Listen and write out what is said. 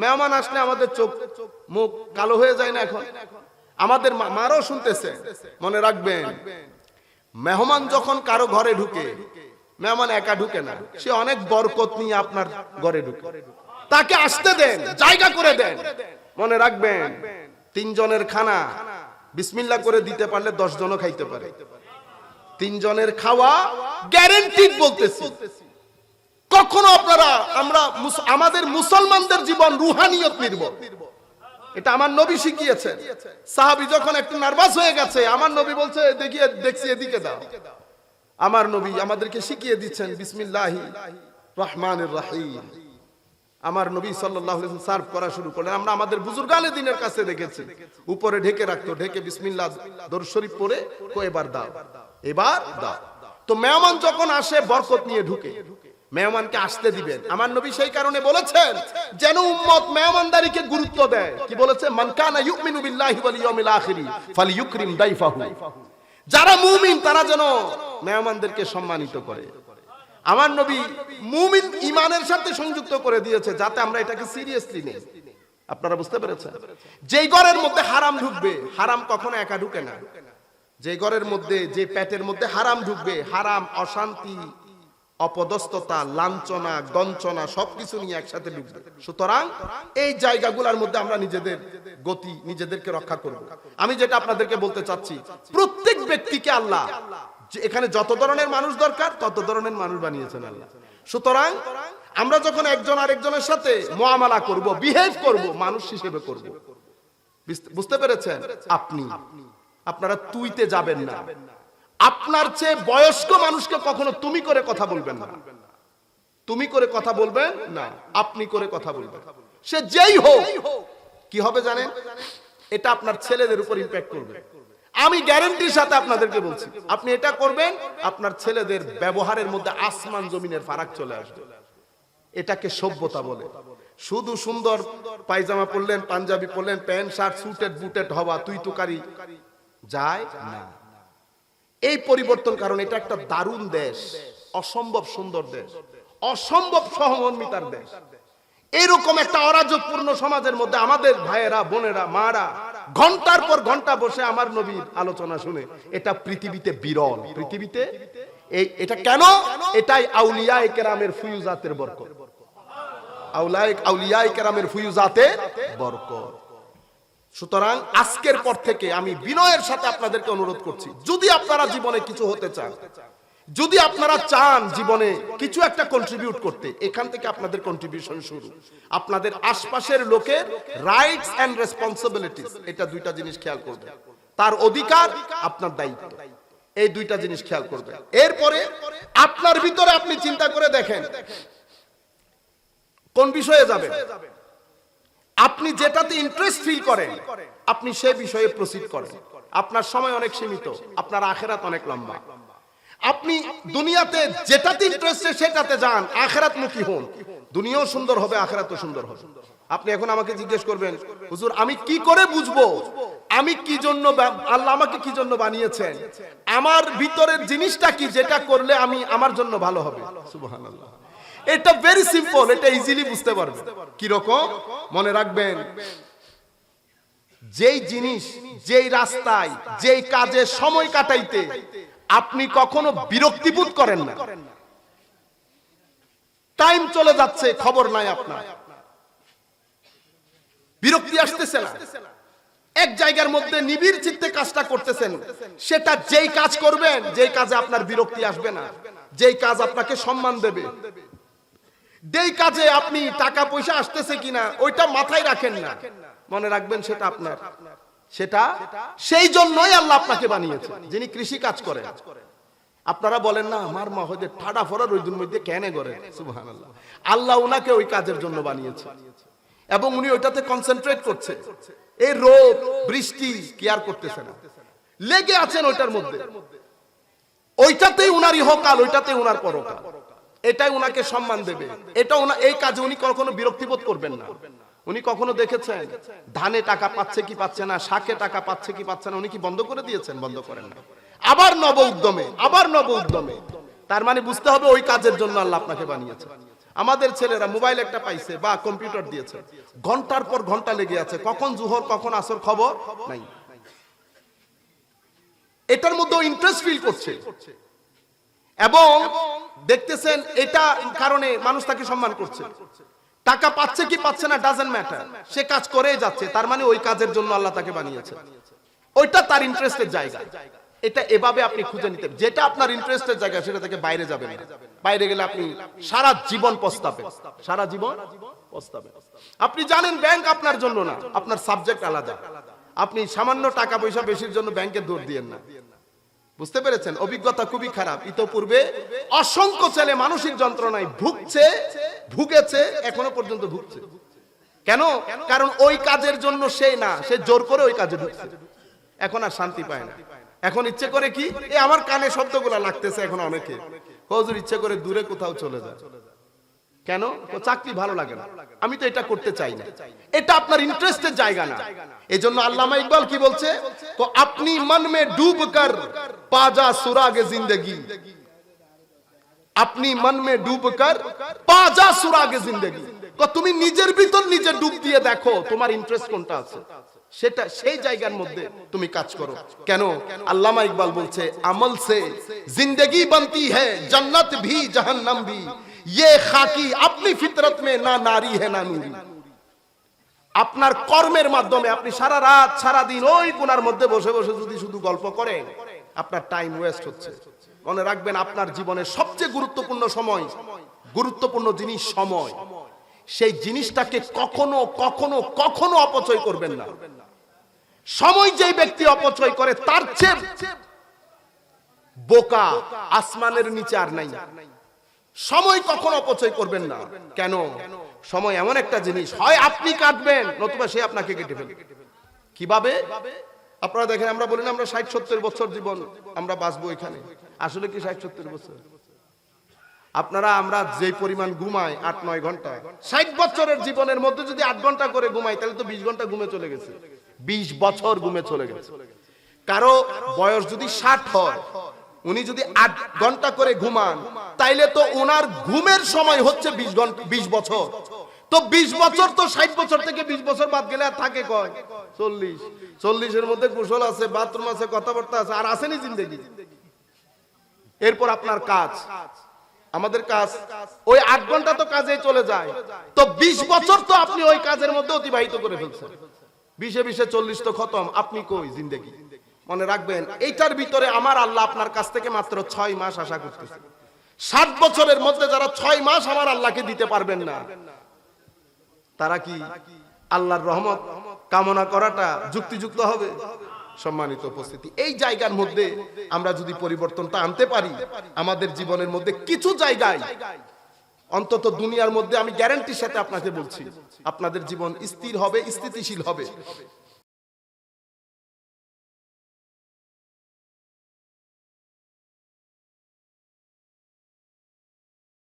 মেহমান আসলে আমাদের চোখ, মুখ কালো হয়ে যায় না এখন? আমাদের মারাও শুনতেছে। মনে রাখবেন, মেহমান যখন কারও ঘরে ঢুকে, মেহমান একা ঢুকে না, সে অনেক বরকত নিয়ে আপনার ঘরে ঢুকে। তাকে আসতে দেন, জায়গা করে দেন। মনে রাখবেন, তিনজনের খানা বিসমিল্লা করে দিতে পারলে দশ জনও খাইতে পারে। তিনজনের খাওয়া গ্যারেন্টিড বলতেছি। কখনো আপনারা, আমরা আমাদের মুসলমানদের জীবন রুহানিয়ত নির্ভর এটা আমার নবী শিখিয়েছেন। সাহাবি যখন একটু নার্ভাস হয়ে গেছে, আমার নবী বলছে দেখিয়ে দেখছি, এদিকে দাও। আমার নবী আমাদেরকে শিখিয়ে দিচ্ছেন, বিসমিল্লাহি রহমানের রাহিম। আমার নবী সাল্লাল্লাহু আলাইহি সার্ভ করা শুরু করলেন। আমরা আমাদের বুজুর্গালে দিনের কাছে দেখেছি। উপরে ঢেকে রাখতো, ঢেকে বিসমিল্লাহ দরুদ শরীফ পড়ে কো এবার দাও এবার দাও। তো মেহমান যখন আসে, বরকত নিয়ে ঢুকে। মেহমানকে আসতে দিবেন। আমার নবী সেই কারণে বলেছেন যেন উম্মত মেহমানদারিকে গুরুত্ব দেয়। কি বলেছে? মান কানা ইউমিনু বিল্লাহি ওয়াল ইয়াউমিল আখিরি ফালিয়ুকরিম দাইফাহু। যারা মুমিন, তারা যেন মেহমানদেরকে সম্মানিত করে। আমার নবী মুমিন ইমানের সাথে সংযুক্ত করে দিয়েছে যাতে আমরা এটাকে সিরিয়াসলি নেই। আপনারা বুঝতে পেরেছেন? যেই ঘরের মধ্যে হারাম ঢুকবে, হারাম কখনো একা ঢুকে না। যে ঘরের মধ্যে, যে পেটের মধ্যে হারাম ঢুকবে, হারাম, অশান্তি অপদস্থতা, লাঞ্ছনা গঞ্চনা সবকিছু নিয়ে একসাথে ঢুকবে সুতরাং এই জায়গাগুলোর মধ্যে আমরা নিজেদের গতি, নিজেদেরকে রক্ষা করব। আমি যেটা আপনাদেরকে বলতে চাচ্ছি, প্রত্যেক ব্যক্তিকে আল্লাহ এখানে যত ধরনের মানুষ দরকার, তত ধরনের মানুষ বানিয়েছেন আল্লাহ। সুতরাং আমরা যখন একজন আরেকজনের সাথে মোয়ামালা করব বিহেভ করব, মানুষ হিসেবে করব। বুঝতে পেরেছেন? আপনি। আপনারা তুইতে যাবেন না। আপনার চেয়ে বয়স্ক মানুষকে কখনো তুমি করে কথা বলবেন না। তুমি করে কথা বলবেন না, আপনি করে কথা বলবেন। সে যেই হোক, কি হবে জানেন? এটা আপনার ছেলেদের উপর ইম্প্যাক্ট করবে। আমি গ্যারান্টির সাথে আপনাদেরকে বলছি, আপনি এটা করবেন, আপনার ছেলেদের ব্যবহারের মধ্যে আসমান জমিনের ফারাক চলে আসবে। এটাকে সভ্যতা বলে। শুধু সুন্দর পায়জামা পরলেন, পাঞ্জাবি পরলেন, প্যান্ট, শার্ট সুটেড বুটেড হওয়া তুই তুকারি যায় না। এই পরিবর্তন কারণ এটা একটা দারুণ দেশ, অসম্ভব সুন্দর দেশ, অসম্ভব সহমর্মিতার দেশ। এরকম একটা অরাজকপূর্ণ সমাজের মধ্যে আমাদের ভাইয়েরা, বোনেরা, মারা ঘণ্টার পর ঘণ্টা বসে আমার নবীর আলোচনা শুনে এটা পৃথিবীতে বিরল। পৃথিবীতে এই, এটা কেন? এটাই আউলিয়া কেরামের ফুয়ুজাতের বরকত। আউলিয়া কেরামের ফুয়ুজাতের বরকত। সুতরাং আজকের পর থেকে আমি বিনয়ের সাথে আপনাদেরকে অনুরোধ করছি, যদি আপনারা জীবনে কিছু হতে চান, যদি আপনারা চান জীবনে কিছু একটা কন্ট্রিবিউট করতে, এখান থেকে আপনাদের কন্ট্রিবিউশন শুরু। আপনাদের আশপাশের লোকের রাইটস এন্ড রেসপন্সিবিলিটিস এটা দুইটা জিনিস খেয়াল করবে তার অধিকার, আপনার দায়িত্ব। এই দুইটা জিনিস খেয়াল করবে এরপরে আপনার ভিতরে আপনি চিন্তা করে দেখেন, কোন বিষয়ে যাবেন? আপনি যেটাতে ইন্টারেস্ট ফিল করেন, আপনি সে বিষয়ে প্রসিড করেন। আপনার সময় অনেক সীমিত, আপনার আখেরাত অনেক লম্বা। আপনি দুনিয়াতে যেটাতে ইন্টারেস্টে সেটাতে যান আখেরাত মুখী হন। দুনিয়াও সুন্দর হবে, আখেরাতও সুন্দর হবে। আপনি এখন আমাকে জিজ্ঞেস করবেন, হুজুর, আমি কি করে বুঝব? আমি কি জন্য আল্লাহ আমাকে কি জন্য বানিয়েছেন? আমার ভিতরের জিনিসটা কি, যেটা করলে আমি আমার জন্য ভালো হবে? সুবহানাল্লাহ। এটা ভেরি সিম্পল এটা ইজিলি বুঝতে পারবেন কি রকম মনে রাখবেন, যেই জিনিস, যেই রাস্তায়, যেই কাজে সময় কাটাইতে আপনি কখনো বিরক্তিবোধ করেন না। টাইম চলে যাচ্ছে, খবর নাই আপনার। বিরক্তি আসতেছে না। এক জায়গার মধ্যে নিবিড় চিত্তে কাজটা করতেছেন, সেটা যেই কাজ করবেন, যেই কাজে আপনার বিরক্তি আসবে না। যেই কাজ আপনাকে সম্মান দেবে। যেই কাজে আপনি টাকা পয়সা আসতেছে কিনা, ওইটা মাথায় রাখেন না। মনে রাখবেন সেটা আপনার। সেটা সেই জন্যই আল্লাহ আপনাকে বানিয়েছে, যিনি কৃষি কাজ করেন। আপনারা বলেন, না, আমার মা ঠাডা ফোড়া রইদুর মধ্যে কেনে করে আল্লাহ আল্লাহ উনাকে ওই কাজের জন্য বানিয়েছে। এবং উনি ওইটাতে কনসেন্ট্রেট করছে। এই রোদ, বৃষ্টি কেয়ার করতেছে না। লেগে আছেন ওইটার মধ্যে। ওইটাতেই উনার ইহকাল ওইটাতেই উনার পরকাল। এটাই উনাকে সম্মান দেবে। এটা উনা এই কাজে উনি কখনো বিরক্তিবোধ করবেন না। উনি কখনো দেখেছেন ধানে টাকা পাচ্ছে কি পাচ্ছে না, শাকে টাকা পাচ্ছে কি পাচ্ছে না, উনি কি বন্ধ করে দিয়েছেন? বন্ধ করেন না। আবার নব উদ্যমে, আবার নব উদ্যমে। তার মানে বুঝতে হবে ওই কাজের জন্য আল্লাহ আপনাকে বানিয়েছে। আমাদের ছেলেরা মোবাইল একটা পাইছে বা কম্পিউটার দিয়েছে। ঘণ্টার পর ঘণ্টা লেগে আছে। কখন জুহর, কখন আসর খবর? নাই। এটার মধ্যে ইন্টারেস্ট ফিল করছে। এবং দেখতেছেন এটা কারণে মানুষ তাকে সম্মান করছে। টাকা পাচ্ছে কি পাচ্ছে না ডাজেন্ট ম্যাটার সে কাজ করেই যাচ্ছে তার মানে ওই কাজের জন্য আল্লাহ তাকে বানিয়েছে। ওইটা তার ইন্টারেস্টের জায়গা। এটা এভাবে আপনি খুঁজে নিতে যেটা আপনার ইন্টারেস্টের জায়গা সেটা থেকে বাইরে যাবেন না। বাইরে গেলে আপনি সারা জীবন পস্তাবেন। সারা জীবন পস্তাবেন। আপনি জানেন ব্যাংক আপনার জন্য না আপনার সাবজেক্ট আলাদা। আপনি সামান্য টাকা পয়সা বেশির জন্য ব্যাংকে দৌড় দিয়েন না। বুঝতে পেরেছেন? অভিজ্ঞতা খুবই খারাপ। ইতোপূর্বে অসংখ্য ছেলে মানসিক যন্ত্রণায় ভুগছে, ভুগেছে, এখনও পর্যন্ত ভুগছে। কেন? কারণ ওই কাজের জন্য সে না, সে জোর করে ওই কাজে ঢুকছে। এখন আর শান্তি পায় না। এখন ইচ্ছে করে কি? এ আমার কানে শব্দগুলো লাগতেছে এখন অনেকে। হজুর, ইচ্ছে করে দূরে কোথাও চলে যায় কেন? চাকরি ভালো লাগে না। আমি তো এটা করতে চাই না। এটা আপনার ইন্টারেস্টের জায়গা না। এই জন্য আল্লামা ইকবাল কি বলছে? তো আপনি মন মে ডুব কর, পাজা সুরাগে জিন্দগি। আপনি মন মে ডুব কর, পাজা সুরাগে জিন্দগি। তুমি নিজের ভিতর নিজে ডুব দিয়ে দেখো তোমার ইন্টারেস্ট কোনটা আছে। সেটা, সেই জায়গার মধ্যে তুমি কাজ করো। কেন? আল্লামা ইকবাল বলছে, আমল সে জিন্দগি বনতি হ্যায়, জান্নাত ভি জাহান্নাম ভি। ये खाकी अपनी फितरत में ना नारी है ना नूरी আপনার কর্মের মাধ্যমে আপনি সারা রাত সারা দিন ওই কোনার মধ্যে বসে বসে যদি শুধু গল্প করেন আপনার টাইম ওয়েস্ট হচ্ছে মনে রাখবেন আপনার জীবনের সবচেয়ে গুরুত্বপূর্ণ সময় গুরুত্বপূর্ণ জিনিস সময় সেই জিনিসটাকে কখনো কখনো কখনো অপচয় করবেন না সময় যেই ব্যক্তি অপচয় করে তার চেয়ে বোকা আসমানের নিচে আর নাই সময় কখন অপচয় করবেন না। কেন? সময় এমন একটা জিনিস। হয় আপনি কাটবেন নতুবা সে আপনাকে কেটে ফেলবে। কীভাবে? আপনারা দেখেন, আমরা বলি না আমরা ষাট সত্তর বছর জীবন আমরা বাঁচবো এখানে। আসলে কি ষাট সত্তর বছর? আপনারা, আমরা যে পরিমাণ ঘুমাই আট, নয় ঘণ্টা, ষাট বছরের জীবনের মধ্যে যদি আট ঘণ্টা করে ঘুমাই, তাহলে তো বিশ ঘণ্টা ঘুমে চলে গেছে। বিশ বছর ঘুমে চলে গেছে। কারও বয়স যদি ষাট হয় উনি যদি আট ঘণ্টা করে ঘুমান, তাইলে তো ওনার ঘুমের সময় হচ্ছে বিশ ঘণ্টা বিশ বছর। তো বিশ বছর তো ষাট বছর থেকে বিশ বছর বাদ গেলে আর থাকে কয়? চল্লিশ। চল্লিশের মধ্যে কুশল আছে, বাথরুম আছে, কথাবার্তা আছে, আর আসেনি জিন্দগি। এরপর আপনার কাজ। আমাদের কাজ, ওই আট ঘণ্টা তো কাজে চলে যায়। তো বিশ বছর তো আপনি ওই কাজের মধ্যে অতিবাহিত করে ফেলছেন। বিশে বিশে চল্লিশ তো খতম। আপনি কই জিন্দগি? মনে রাখবেন, এইটার ভিতরে আমার আল্লাহ আপনার কাছ থেকে মাত্র ছয় মাস আশা করতেছে। ষাট বছরের মধ্যে যারা ছয় মাস আমার আল্লাহকে দিতে পারবেন না, তারা কি আল্লাহর রহমত কামনা করাটা যুক্তিযুক্ত হবে? সম্মানিত উপস্থিতি, এই জায়গার মধ্যে আমরা যদি পরিবর্তনটা আনতে পারি, আমাদের জীবনের মধ্যে কিছু জায়গায়, অন্তত দুনিয়ার মধ্যে আমি গ্যারান্টির সাথে আপনাকে বলছি, আপনাদের জীবন স্থির হবে, স্থিতিশীল হবে।